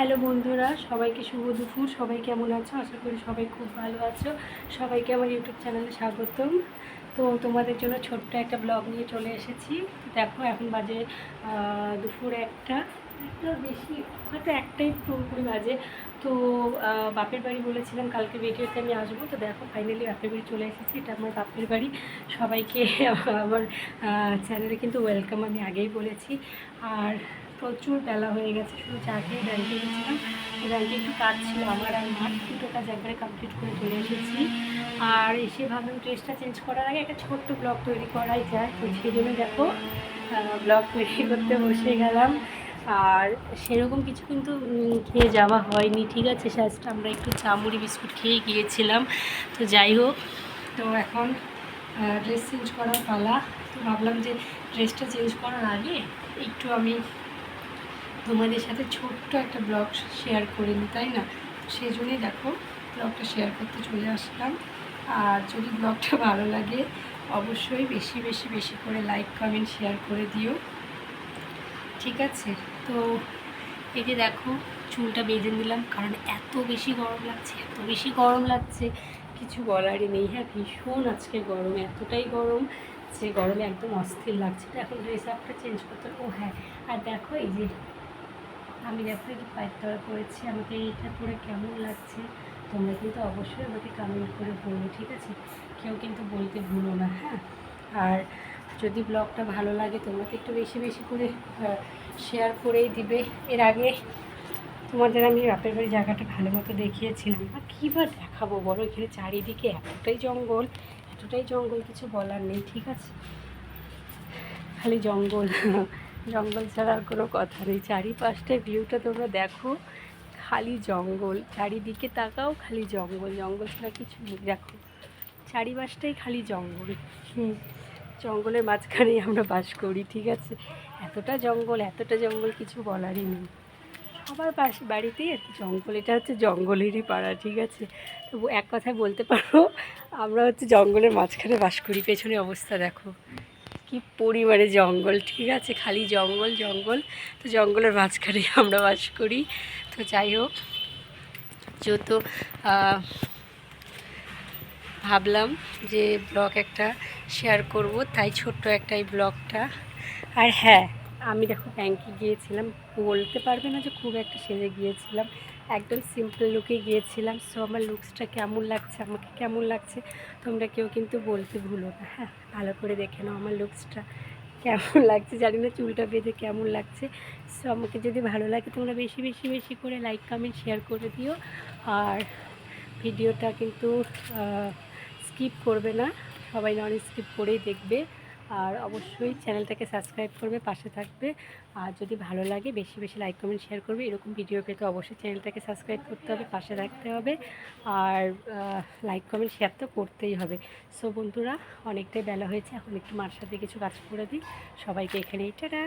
Hello বন্ধুরা, সবাইকে শুভ দুপুর। সবাই কেমন আছো? আশা করি সবাই খুব ভালো আছো। সবাইকে আমার ইউটিউব চ্যানেলে স্বাগতম। তো তোমাদের জন্য ছোট্ট একটা ব্লগ নিয়ে চলে এসেছি। দেখো, এখন বাজে দুপুর একটা। একটা বেশি, হয়তো একটাই পুরোপুরি বাজে। তো বাপের বাড়ি বলেছিলাম কালকে ভিডিওতে আমি আসব। তো দেখো ফাইনালি বাপের বাড়ি চলে এসেছি। এটা আমার বাপের বাড়ি। সবাইকে আমার চ্যানেলে কিন্তু ওয়েলকাম আমি আগেই বলেছি। আর প্রচুর বেলা হয়ে গেছে, শুধু চা খেয়ে ব্যাংকে গেছিলাম। ব্যাংকে একটু কাজ ছিল, আমার আর মার দুটো কাজ একবারে কমপ্লিট করে চলে এসেছি। আর এসে ভাবলাম ড্রেসটা চেঞ্জ করার আগে একটা ছোট্ট ব্লগ তৈরি করাই যায়। তো সেই জন্য দেখো ব্লগ তৈরি করতে বসে গেলাম। আর সেরকম কিছু কিন্তু খেয়ে যাওয়া হয়নি। ঠিক আছে শাস্ট আমরা একটু চা মুড়ি বিস্কুট খেয়ে গিয়েছিলাম। তো যাই হোক, তো এখন ড্রেস চেঞ্জ করার পালা। তো ভাবলাম যে ড্রেসটা চেঞ্জ করার আগে একটু আমি তোমাদের সাথে ছোট্ট একটা ব্লগ শেয়ার করে নিই তাই না? সেই জন্যই দেখো, ব্লগটা শেয়ার করতে চলে আসলাম। আর যদি ব্লগটা ভালো লাগে, অবশ্যই বেশি বেশি বেশি করে লাইক কমেন্ট শেয়ার করে দিও। ঠিক আছে? তো এই যে দেখো, চুলটা বেঁধে নিলাম, কারণ এত বেশি গরম লাগছে, এত বেশি গরম লাগছে, কিছু বলারই নেই। হ্যাঁ ভীষণ আজকে গরম, এতটাই গরম যে গরমে একদম অস্থির লাগছে। এখন ড্রেস আপটা চেঞ্জ করতে ও হ্যাঁ আর দেখো এই যে আমি যে পায়ের তলা করেছি। আমাকে এইটা পরে কেমন লাগছে? তোমরা কিন্তু অবশ্যই আমাকে কমেন্ট করে বলবে, ঠিক আছে? কেউ কিন্তু বলতে ভুলো না হ্যাঁ? আর যদি ব্লগটা ভালো লাগে, তোমরা তো একটু বেশি বেশি করে শেয়ার করেই দিবে। এর আগে তোমাদের আমি বাপের বাড়ি জায়গাটা ভালো মতো দেখিয়েছিলাম। আর কী বা দেখাবো বলো? এখানে চারিদিকে এতটাই জঙ্গল এতটাই জঙ্গল, কিছু বলার নেই, ঠিক আছে? খালি জঙ্গল। জঙ্গল ছাড়া আর কোনো কথা নেই। চারিপাশটায় ভিউটা তোমরা দেখো, খালি জঙ্গল। চারিদিকে তাকাও, খালি জঙ্গল। জঙ্গল ছাড়া কিছু নেই। দেখো, চারিপাশটাই খালি জঙ্গল। হুম, জঙ্গলের মাঝখানেই আমরা বাস করি, ঠিক আছে? এতটা জঙ্গল এতটা জঙ্গল কিছু বলারই নেই। সবার পাশ বাড়িতেই আর কি জঙ্গল। এটা হচ্ছে জঙ্গলেরই পাড়া, ঠিক আছে? তো এক কথায় বলতে পারো, আমরা হচ্ছে জঙ্গলের মাঝখানে বাস করি পেছনে অবস্থা দেখো। কি পরিমাণে জঙ্গল? ঠিক আছে, খালি জঙ্গল জঙ্গল। তো জঙ্গলের মাঝখানে আমরা বাস করি। তো যাই হোক যেহেতু ভাবলাম যে ব্লগ একটা শেয়ার করব, তাই ছোট্ট একটা এই ব্লগটা। আর হ্যাঁ আমি দেখো ব্যাংকে গিয়েছিলাম। বলতে পারবে না যে খুব একটা সেজে গিয়েছিলাম। একদম সিম্পল লুকে গিয়েছিলাম সো আমার লুকসটা কেমন লাগছে, আমাকে কেমন লাগছে, তোমরা কেউ কিন্তু বলতে ভুলো না হ্যাঁ? ভালো করে দেখে নাও আমার লুকসটা কেমন লাগছে, জানি না চুলটা বেঁধে কেমন লাগছে সো আমাকে যদি ভালো লাগে তোমরা বেশি বেশি বেশি করে লাইক কমেন্ট শেয়ার করে দিও, আর ভিডিওটা কিন্তু স্কিপ করবে না, সবাই নন স্কিপ করেই দেখবে। আর অবশ্যই চ্যানেলটাকে সাবস্ক্রাইব করবে, পাশে থাকবে। আর যদি ভালো লাগে, বেশি বেশি লাইক, কমেন্ট, শেয়ার করবে। এরকম ভিডিও পেতে অবশ্যই চ্যানেলটাকে সাবস্ক্রাইব করতে হবে, পাশে থাকতে হবে। আর লাইক, কমেন্ট, শেয়ার তো করতেই হবে। সো বন্ধুরা, অনেকটাই বেলা হয়েছে, এখন একটু মার সাথে কিছু কাজ করে দিই। সবাইকে এখানেই, টাটা!